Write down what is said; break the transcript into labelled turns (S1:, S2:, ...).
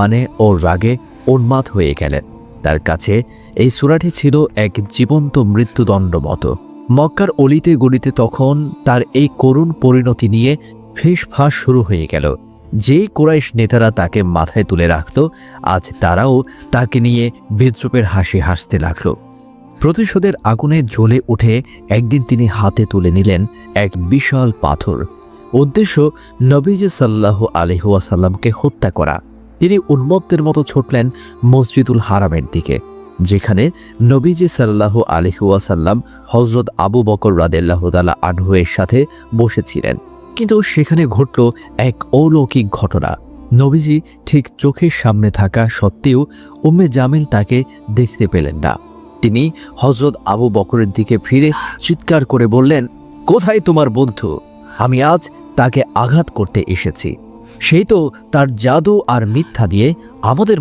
S1: মানে ও রাগে উন্মাদ হয়ে গেলেন। তার কাছে এই সুরাটি ছিল এক জীবন্ত মৃত্যুদণ্ড মতো। মক্কার অলিতে গলিতে তখন তার এই করুণ পরিণতি নিয়ে ফিসফাস শুরু হয়ে গেল। যেই কোরাইশ নেতারা তাকে মাথায় তুলে রাখত, আজ তারাও তাকে নিয়ে বিদ্রুপের হাসি হাসতে লাগল। প্রতিশোধের আগুনে জ্বলে উঠে একদিন তিনি হাতে তুলে নিলেন এক বিশাল পাথর। উদ্দেশ্য নবীজি সাল্লাহ আলহুয়াসাল্লামকে হত্যা করা। তিনি উন্মত্তের মতো ছুটলেন মসজিদুল হারামের দিকে, যেখানে নবীজি সাল্লাহ আলহুয়াসাল্লাম হজরত আবু বকর রাদেল্লাহ তালা আনহুয়ের সাথে বসেছিলেন। কিন্তু সেখানে ঘটল এক অলৌকিক ঘটনা। নবীজি ঠিক চোখের সামনে থাকা সত্ত্বেও উম্মে জামিল তাকে দেখতে পেলেন না। তিনি হজরত আবু বকরের দিকে ফিরে চিৎকার করে বললেন, কোথায় তোমার বন্ধু? আমি আজ তাকে আঘাত করতে এসেছি। সেই তো তার জাদু আর মিথ্যা দিয়ে আমাদের